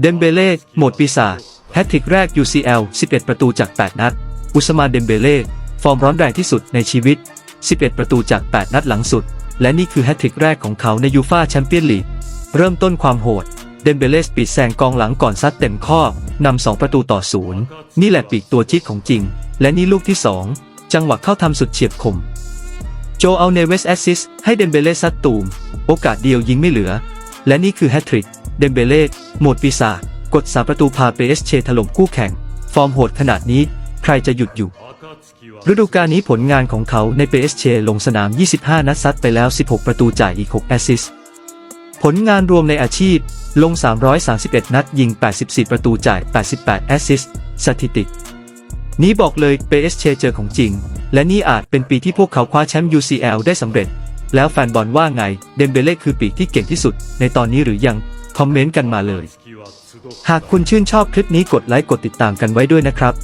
เดมเบเล่โหมดปีศาจแฮตทริกแรก UCL 11 ประตูจาก 8 นัด อุสมานเดมเบเล่ฟอร์มร้อนแรงที่สุดในชีวิต 11 ประตูจาก 8 นัดหลังสุด และนี่คือแฮตทริกแรกของเขาในยูฟาแชมเปี้ยนลีกเริ่มต้นความโหดเดมเบเล่ปีดแซงกองหลังก่อนซัดเต็มข้อนำ2ประตูต่อศูนย์นี่แหละปีกตัวจิ๊กของจริง และนี่ลูกที่ 2 จังหวะเข้าทำสุดเฉียบคม โจเอาเนเวสแอสซิสให้เดมเบเล่ซัดตูม โอกาสเดียวยิงไม่เหลือ และนี่คือแฮตทริก เดมเบเล่โหมดปีศาจกดสามประตูพาเปเอสเชถล่มคู่แข่ง ฟอร์มโหดขนาดนี้ ใครจะหยุดอยู่ ฤดูกาลนี้ผลงานของเขาในเปเอสเชลงสนาม 25 นัดซัดไปแล้ว 16 ประตูจ่ายอีก 6 แอสซิสผลงานรวมในอาชีพลง 331 นัดยิง 84 ประตูจ่าย 88 แอสซิสสถิติ นี้บอกเลยเปเอสเชเจอของจริง และนี่อาจเป็นปีที่พวกเขาคว้าแชมป์ UCL ได้สำเร็จ แล้วแฟนบอลว่าไง เดมเบเล่คือปีกที่เก่งที่สุด ในตอนนี้หรือยัง คอมเมนต์กันมาเลย หากคุณชื่นชอบคลิปนี้กดไลค์กดติดตามกันไว้ด้วยนะครับ